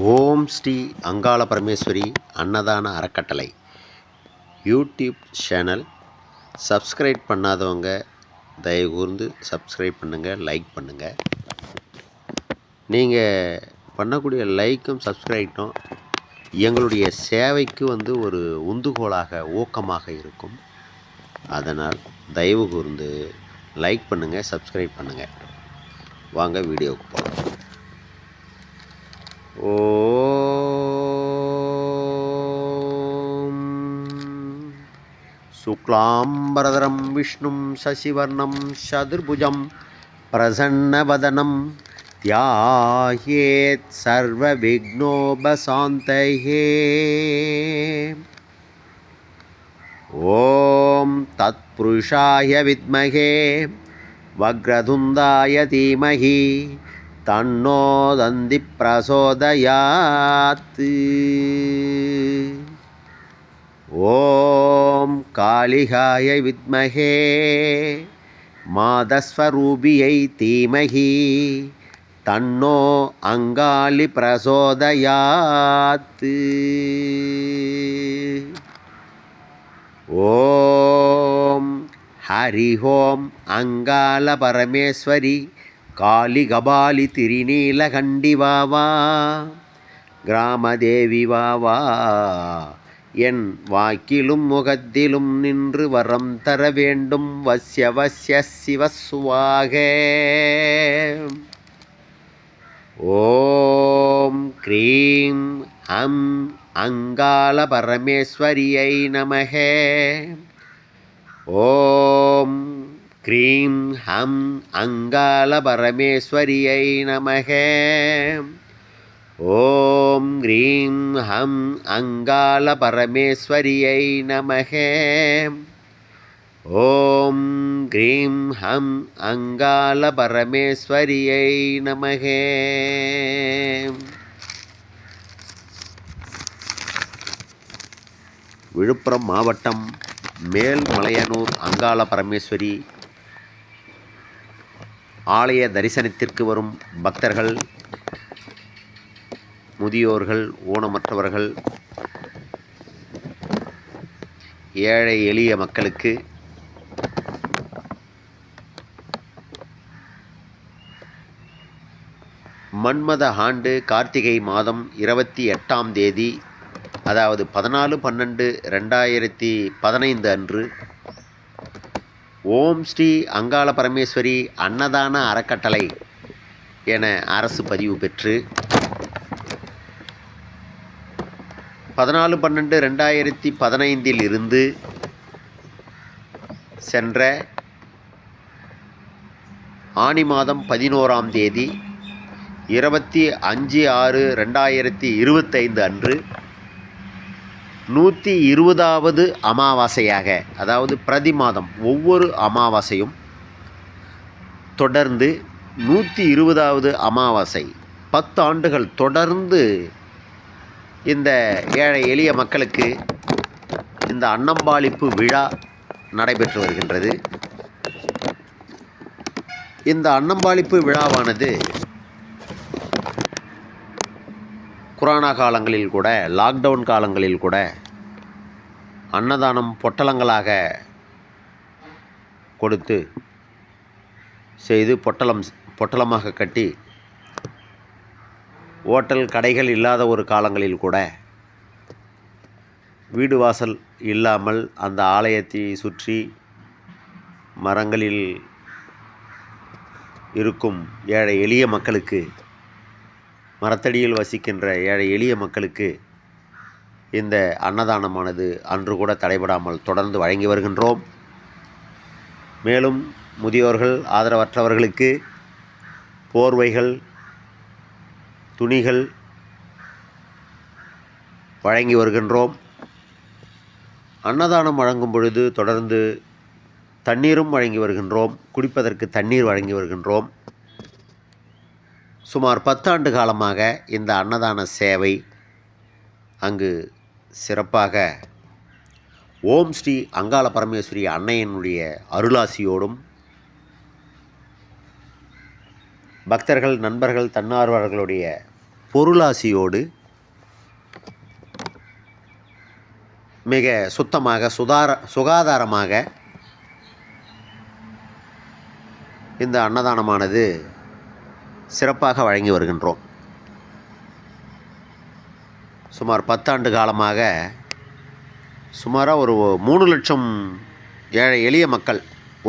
ஓம் ஸ்ரீ அங்காள பரமேஸ்வரி அன்னதான அறக்கட்டளை. YouTube channel subscribe பண்ணாதவங்க தயவு கூர்ந்து சப்ஸ்கிரைப் பண்ணுங்கள் லைக் பண்ணுங்கள் நீங்கள் பண்ணக்கூடிய லைக்கும் சப்ஸ்கிரைப்டும் எங்களுடைய சேவைக்கு வந்து ஒரு உந்துகோலாக ஊக்கமாக இருக்கும். அதனால் தயவு கூர்ந்து லைக் பண்ணுங்கள் சப்ஸ்கிரைப் பண்ணுங்கள் வாங்க வீடியோவுக்கு போகலாம். ॐ शुक्लाम्बरधरं विष्णुं शशिवर्णं चतुर्भुजं प्रसन्नवदनं ध्यायेत् सर्वविघ्नोपशान्तये ॐ तत्पुरुषाय विद्महे वक्रतुन्दाय धीमहि தன்னோதந்தி பிரசோதயாத்து ஓம் காளிகாய வித்மகே மாதஸ்வரூபியை தீமகி தன்னோ அங்காளி பிரசோதயாத்து ஓம் ஹரி ஓம் அங்காள பரமேஸ்வரி காளி கபாலி திரிநீலகண்டி வாவா கிராமதேவி வாவா. என் வாக்கிலும் முகத்திலும் நின்று வரம் தர வேண்டும் வசிய வசிய சிவசுவாக ஓம் க்ரீம் அம் அங்காள பரமேஸ்வரியை நமக. ஓம் க்ரீம் ஹம் அங்காள பரமேஸ்வரியை நமக. ஓம் க்ரீம் ஹம் அங்காள பரமேஸ்வரியை நமக. ஓம் க்ரீம் ஹம் அங்காள பரமேஸ்வரியை நமக. விழுப்புரம் மாவட்டம் மேல்மலையனூர் அங்காள பரமேஸ்வரி ஆலய தரிசனத்திற்கு வரும் பக்தர்கள் முதியோர்கள் ஊனமற்றவர்கள் ஏழை எளிய மக்களுக்கு மன்மத ஆண்டு கார்த்திகை மாதம் இருபத்தி எட்டாம் தேதி அதாவது பதினாலு பன்னெண்டு ரெண்டாயிரத்தி பதினைந்து அன்று ஓம் ஸ்ரீ அங்காள பரமேஸ்வரி அன்னதான அறக்கட்டளை என அரசு பதிவு பெற்று பதினாலு பன்னெண்டு ரெண்டாயிரத்தி பதினைந்தில் இருந்து சென்ற ஆனி மாதம் பதினோராம் தேதி இருபத்தி அஞ்சு ஆறு ரெண்டாயிரத்தி இருபத்தைந்து அன்று நூற்றி இருபதாவது அமாவாசையாக அதாவது பிரதி மாதம் ஒவ்வொரு அமாவாசையும் தொடர்ந்து நூற்றி இருபதாவது அமாவாசை. பத்து ஆண்டுகள் தொடர்ந்து இந்த ஏழை எளிய மக்களுக்கு இந்த அன்னம்பாளிப்பு விழா நடைபெற்று வருகின்றது. இந்த அன்னம்பாளிப்பு விழாவானது கொரோனா காலங்களில் கூட லாக்டவுன் காலங்களில் கூட அன்னதானம் பொட்டலங்களாக கொடுத்து செய்து பொட்டலம் பொட்டலமாக கட்டி ஓட்டல் கடைகள் இல்லாத ஒரு காலங்களில் கூட வீடு வாசல் இல்லாமல் அந்த ஆலயத்தை சுற்றி மரங்களில் இருக்கும் ஏழை எளிய மக்களுக்கு மரத்தடியில் வசிக்கின்ற ஏழை எளிய மக்களுக்கு இந்த அன்னதானமானது அன்று கூட தடைபடாமல் தொடர்ந்து வழங்கி வருகின்றோம். மேலும் முதியோர்கள் ஆதரவற்றவர்களுக்கு போர்வைகள் துணிகள் வழங்கி வருகின்றோம். அன்னதானம் வழங்கும் பொழுது தொடர்ந்து தண்ணீரும் வழங்கி வருகின்றோம். குடிப்பதற்கு தண்ணீர் வழங்கி வருகின்றோம். சுமார் பத்தாண்டு காலமாக இந்த அன்னதான சேவை அங்கு சிறப்பாக ஓம் ஸ்ரீ அங்காள பரமேஸ்வரி அன்னையனுடைய அருளாசியோடும் பக்தர்கள் நண்பர்கள் தன்னார்வர்களுடைய பொருளாசியோடு மிக சுத்தமாக சுதார சுகாதாரமாக இந்த அன்னதானமானது சிறப்பாக வழங்கி வருகின்றோம். சுமார் பத்தாண்டு காலமாக சுமாராக ஒரு மூணு லட்சம் ஏழை எளிய மக்கள்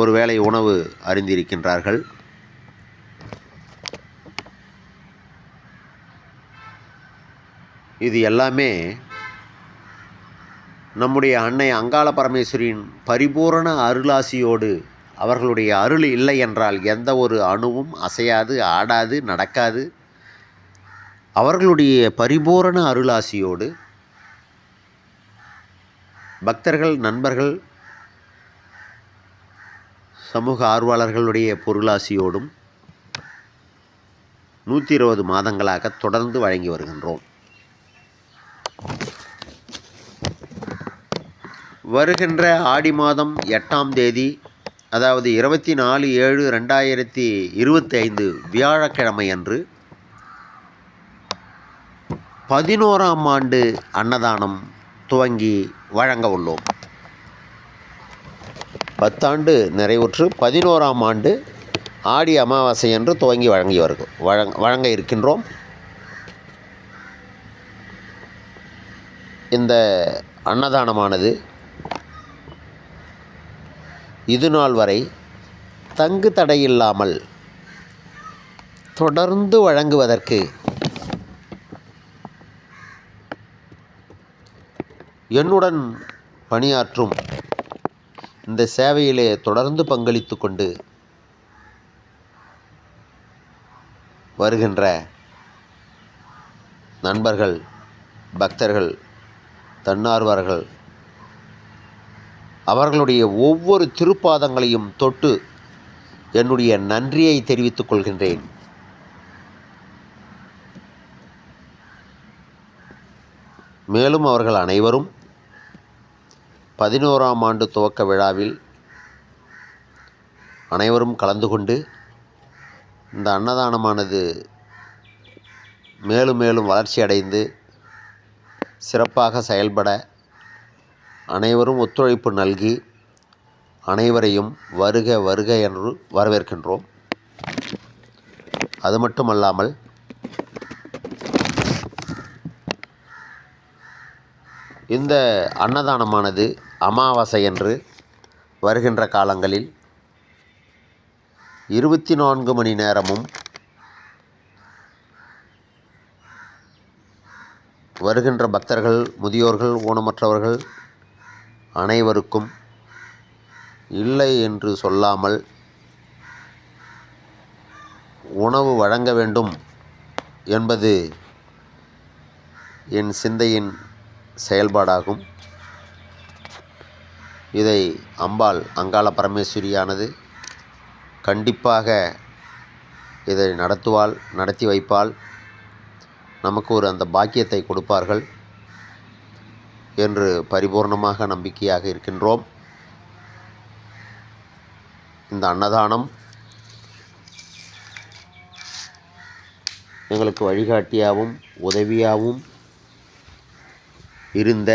ஒரு வேளை உணவு அறிந்திருக்கின்றார்கள். இது எல்லாமே நம்முடைய அன்னை அங்காள பரமேஸ்வரியின் பரிபூரண அருளாசியோடு அவர்களுடைய அருள் இல்லை என்றால் எந்த ஒரு அணுவும் அசையாது ஆடாது நடக்காது. அவர்களுடைய பரிபூரண அருளாசியோடு பக்தர்கள் நண்பர்கள் சமூக ஆர்வலர்களுடைய பொருளாசியோடும் நூற்றி இருபது மாதங்களாக தொடர்ந்து வழங்கி வருகின்றோம். வருகின்ற ஆடி மாதம் எட்டாம் தேதி அதாவது இருபத்தி நாலு ஏழு ரெண்டாயிரத்தி இருபத்தி ஐந்து வியாழக்கிழமை அன்று பதினோராம் ஆண்டு அன்னதானம் துவங்கி வழங்க உள்ளோம். பத்தாண்டு நிறைவுற்று பதினோராம் ஆண்டு ஆடி அமாவாசை என்று துவங்கி வழங்கி வருக வழங்க வழங்க இருக்கின்றோம். இந்த அன்னதானமானது இது நாள் வரை தங்கு தடையில்லாமல் தொடர்ந்து வழங்குவதற்கு என்னுடன் பணியாற்றும் இந்த சேவையிலே தொடர்ந்து பங்களித்து கொண்டு வருகின்ற நண்பர்கள் பக்தர்கள் தன்னார்வர்கள் அவர்களுடைய ஒவ்வொரு திருப்பாதங்களையும் தொட்டு என்னுடைய நன்றியை தெரிவித்துக் கொள்கின்றேன். மேலும் அவர்கள் அனைவரும் பதினோராம் ஆண்டு துவக்க விழாவில் அனைவரும் கலந்து கொண்டு இந்த அன்னதானமானது மேலும் மேலும் வளர்ச்சி அடைந்து சிறப்பாக செயல்பட அனைவரும் ஒத்துழைப்பு நல்கி அனைவரையும் வருக வருக என்று வரவேற்கின்றோம். அது மட்டுமல்லாமல் இந்த அன்னதானமானது அமாவாசை என்று வருகின்ற காலங்களில் இருபத்தி நான்கு மணி நேரமும் வருகின்ற பக்தர்கள் முதியோர்கள் ஊனமற்றவர்கள் அனைவருக்கும் இல்லை என்று சொல்லாமல் உணவு வழங்க வேண்டும் என்பது என் சிந்தையின் செயல்பாடாகும். இதை அம்பாள் அங்காள பரமேஸ்வரியானது கண்டிப்பாக இதை நடத்துவாள் நடத்தி வைப்பாள். நமக்கு ஒரு அந்த பாக்கியத்தை கொடுப்பார்கள். என்று பரிபூர்ணமாக நம்பிக்கையாக இருக்கின்றோம். இந்த அன்னதானம் எங்களுக்கு வழிகாட்டியாகவும் உதவியாகவும் இருந்த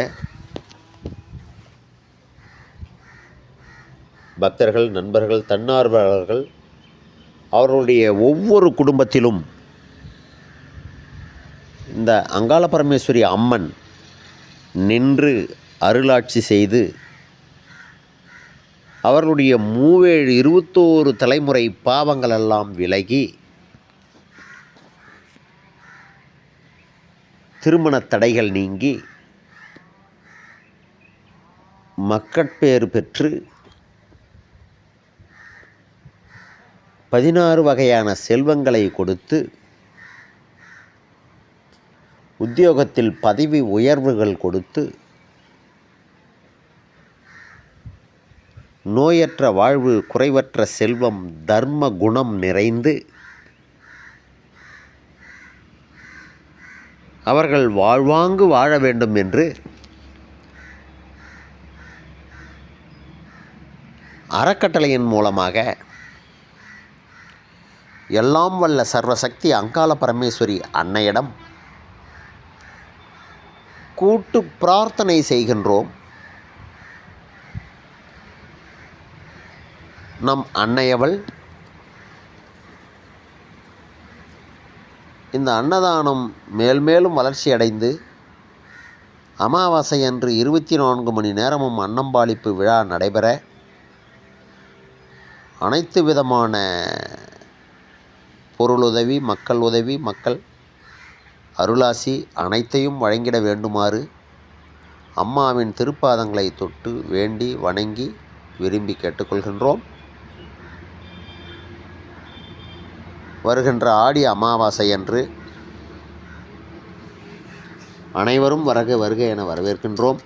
பக்தர்கள் நண்பர்கள் தன்னார்வலர்கள் அவர்களுடைய ஒவ்வொரு குடும்பத்திலும் இந்த அங்காள பரமேஸ்வரி அம்மன் நின்று அருளாட்சி செய்து அவர்களுடைய மூவேழு இருபத்தோரு தலைமுறை பாவங்களெல்லாம் விலகி திருமணத் தடைகள் நீங்கி மக்கட்பேறு பெற்று பதினாறு வகையான செல்வங்களை கொடுத்து உத்தியோகத்தில் பதவி உயர்வுகள் கொடுத்து நோயற்ற வாழ்வு குறைவற்ற செல்வம் தர்ம குணம் நிறைந்து அவர்கள் வாழ்வாங்கு வாழ வேண்டும் என்று அறக்கட்டளையின் மூலமாக எல்லாம் வல்ல சர்வசக்தி அங்காள பரமேஸ்வரி அன்னையிடம் கூட்டு பிரார்த்தனை செய்கின்றோம். நம் அன்னையவள் இந்த அன்னதானம் மேல்மேலும் வளர்ச்சி அடைந்து அமாவாசை அன்று இருபத்தி நான்கு மணி நேரமும் அன்னம்பாளிப்பு விழா நடைபெற அனைத்து விதமான பொருளுதவி மக்கள் உதவி மக்கள் அருளாசி அனைத்தையும் வழங்கிட வேண்டுமாறு அம்மாவின் திருப்பாதங்களை தொட்டு வேண்டி வணங்கி விரும்பி கேட்டுக்கொள்கின்றோம். வருகின்ற ஆடி அமாவாசை அன்று அனைவரும் வரக வருக என வரவேற்கின்றோம்.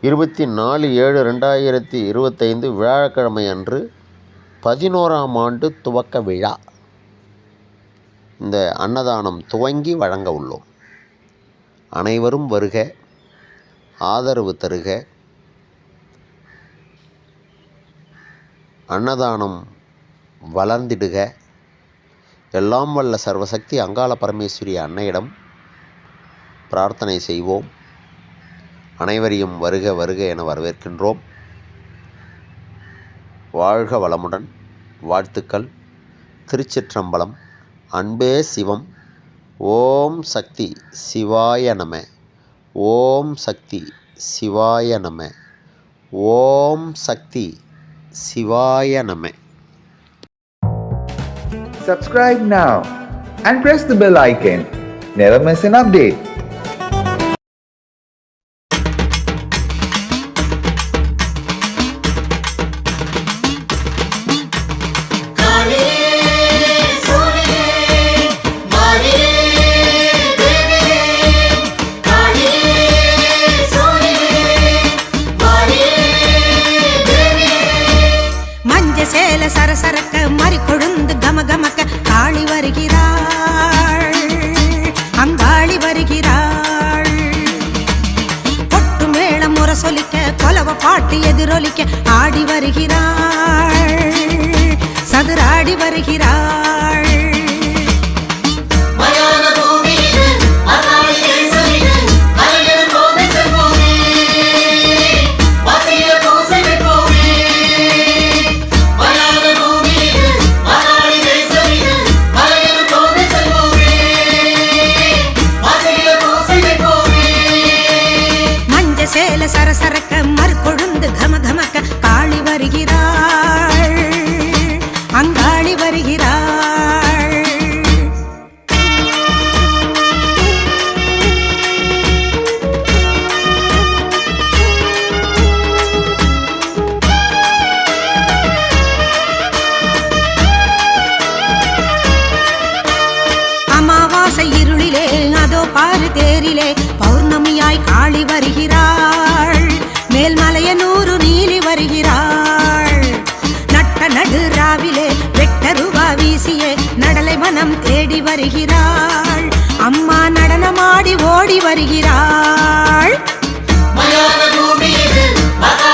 இருபத்தி நாலு ஏழு ரெண்டாயிரத்தி இருபத்தைந்து வியாழக்கிழமை அன்று பதினோராம் ஆண்டு துவக்க விழா. இந்த அன்னதானம் துவங்கி வழங்க உள்ளோம். அனைவரும் வருக ஆதரவு தருக. அன்னதானம் வளர்ந்திடுக. எல்லாம் வல்ல சர்வசக்தி அங்காள பரமேஸ்வரி அன்னையிடம் பிரார்த்தனை செய்வோம். அனைவரையும் வருக வருக என வரவேற்கின்றோம். வாழ்க வளமுடன். வாழ்த்துக்கள். திருச்சிற்றம்பலம். அன்பே சிவம் ஓம் சக்தி சிவாய நம ஓம் சக்தி சிவாய நம ஓம் சக்தி சிவாய நம Subscribe now and press the bell icon. Never miss an update. சதுராடி வருகிறாள். நடனமாடி ஓடி வருகிறாள். மயான பூமியில் மகா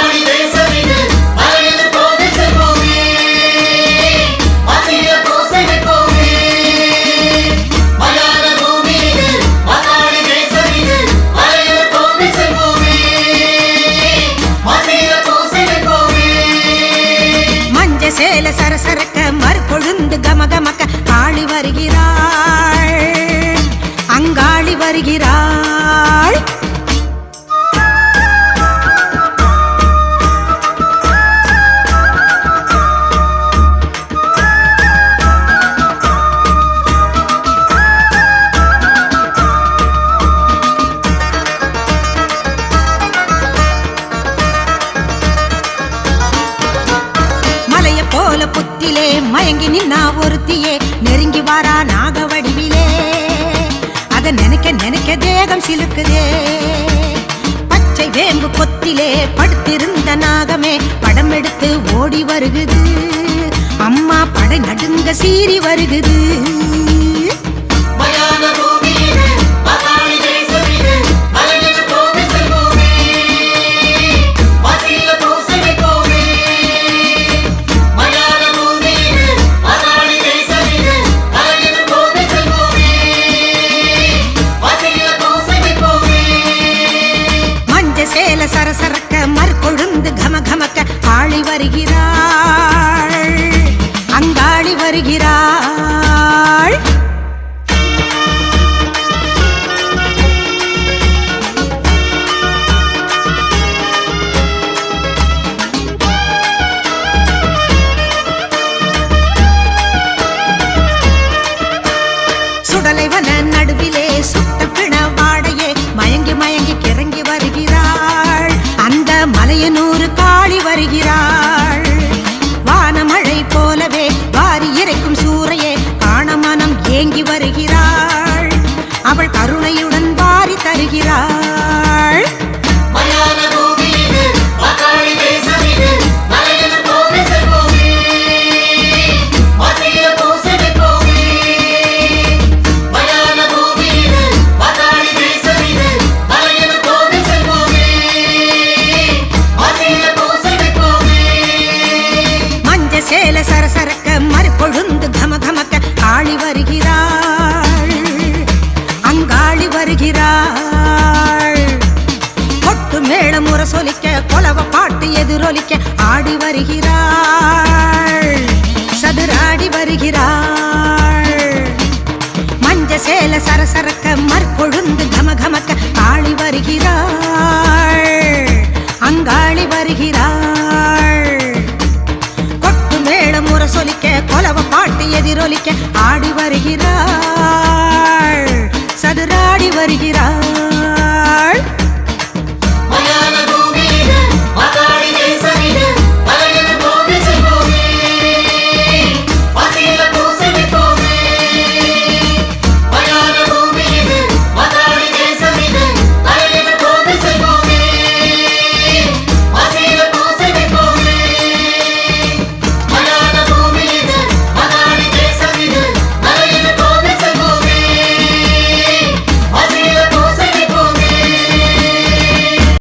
ஓடி வருகுது. அம்மா படை நடுங்க சீறி வருகுது. இறங்கி வருகிறாள். அவள் கருணையுடன் வாரி தருகிறாள். சொலிக்க கொலவ பாட்டு எதிரொலிக்க ஆடி வருகிறாள். சதுராடி வருகிறாள். மஞ்ச சேல சரசரக்க மற்பொழுந்து கமகமக்க ஆளி வருகிறாள். அங்காளி வருகிறாள். கொட்டு மேள முறை சொலிக்க கொலவ பாட்டு எதிரொலிக்க ஆடி வருகிறாள். சதுராடி வருகிறாள்.